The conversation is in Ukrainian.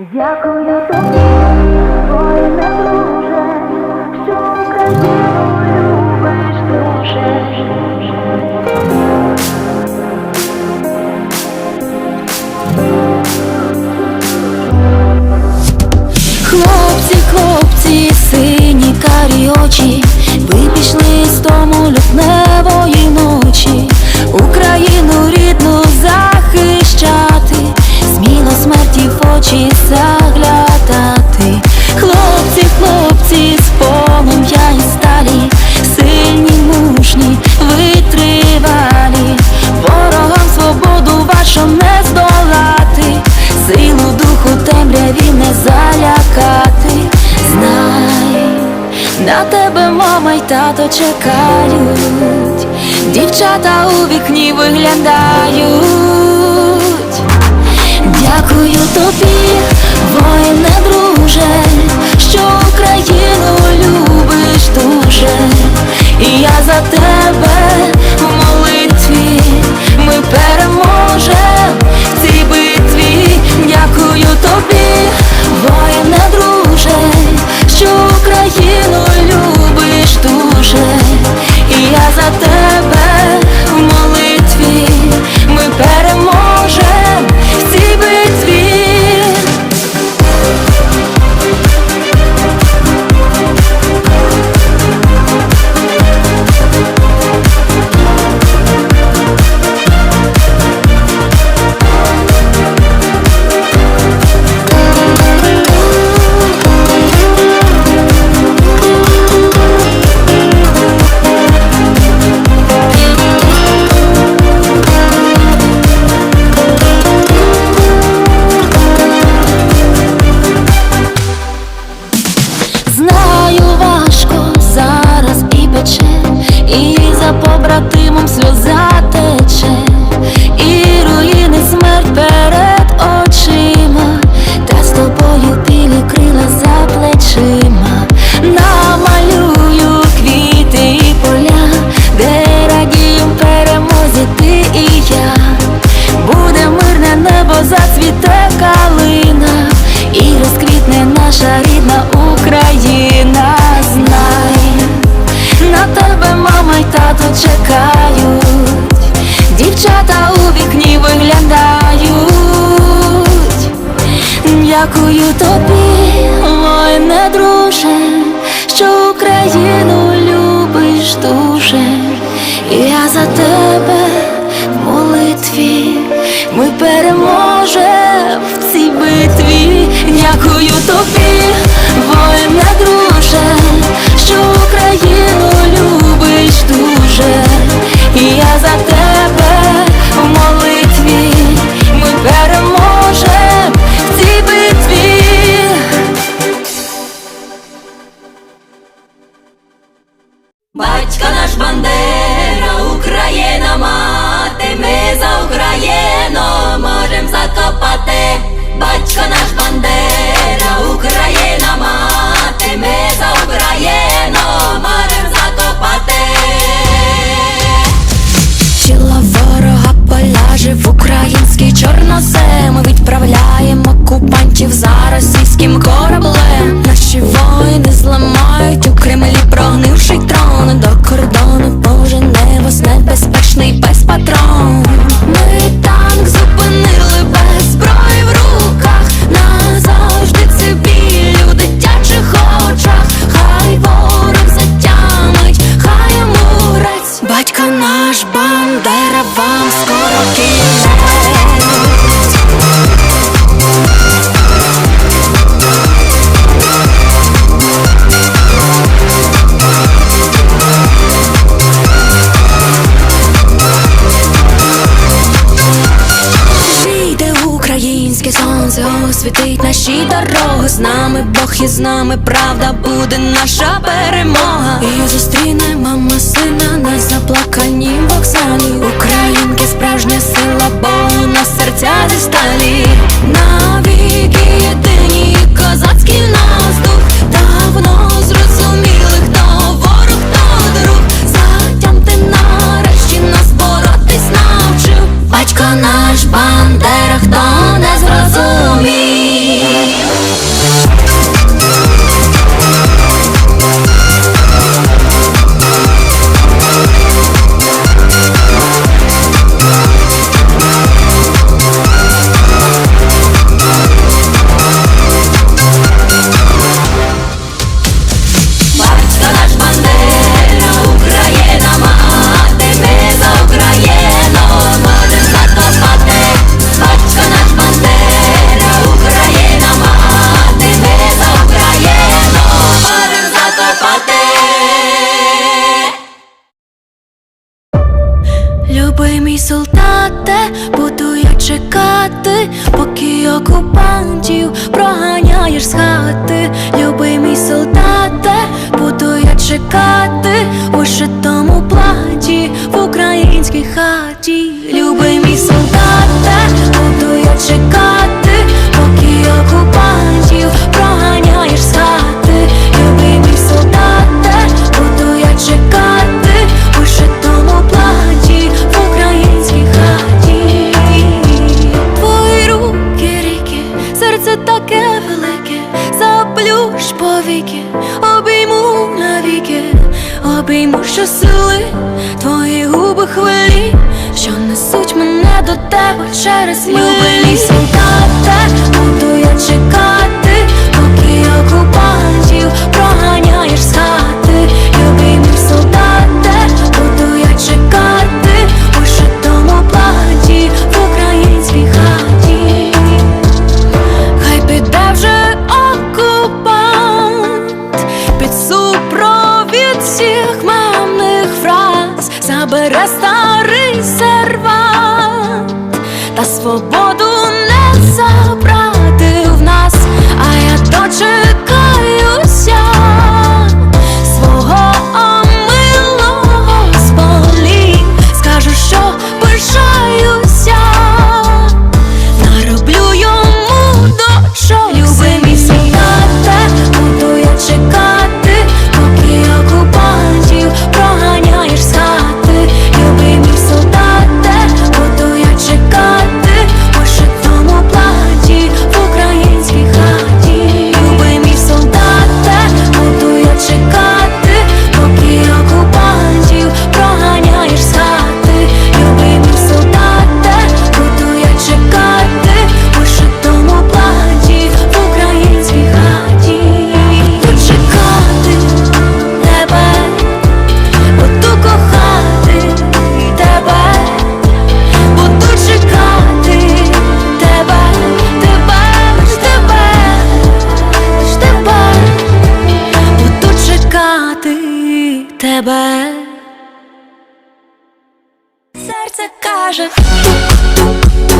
Дякую тобі, воїне друже, що Україну любиш дуже. Хлопці, хлопці, сині карі очі, ви пішли з тому людне. мама й тато чекають, дівчата у вікні виглядають. Дякую тобі, воїне друг. 다 Дякую тобі, воїне друже, що Україну любиш дуже, я за тебе. Ищи дорогу з нами, Бог із нами, правда буде наша перемога. І зустріне мама сина на заплаканім вокзалі. Українки справжня сила, бо на серця зі сталі. Навіть окупантів проганяєш з хати, любий мій солдате, буду я чекати у шитому платі в українській хаті. що сили, твої губи хвилі, що несуть мене до тебе через любий ліс буду я чекати бере старий сервант та свобода. серце каже. тук тук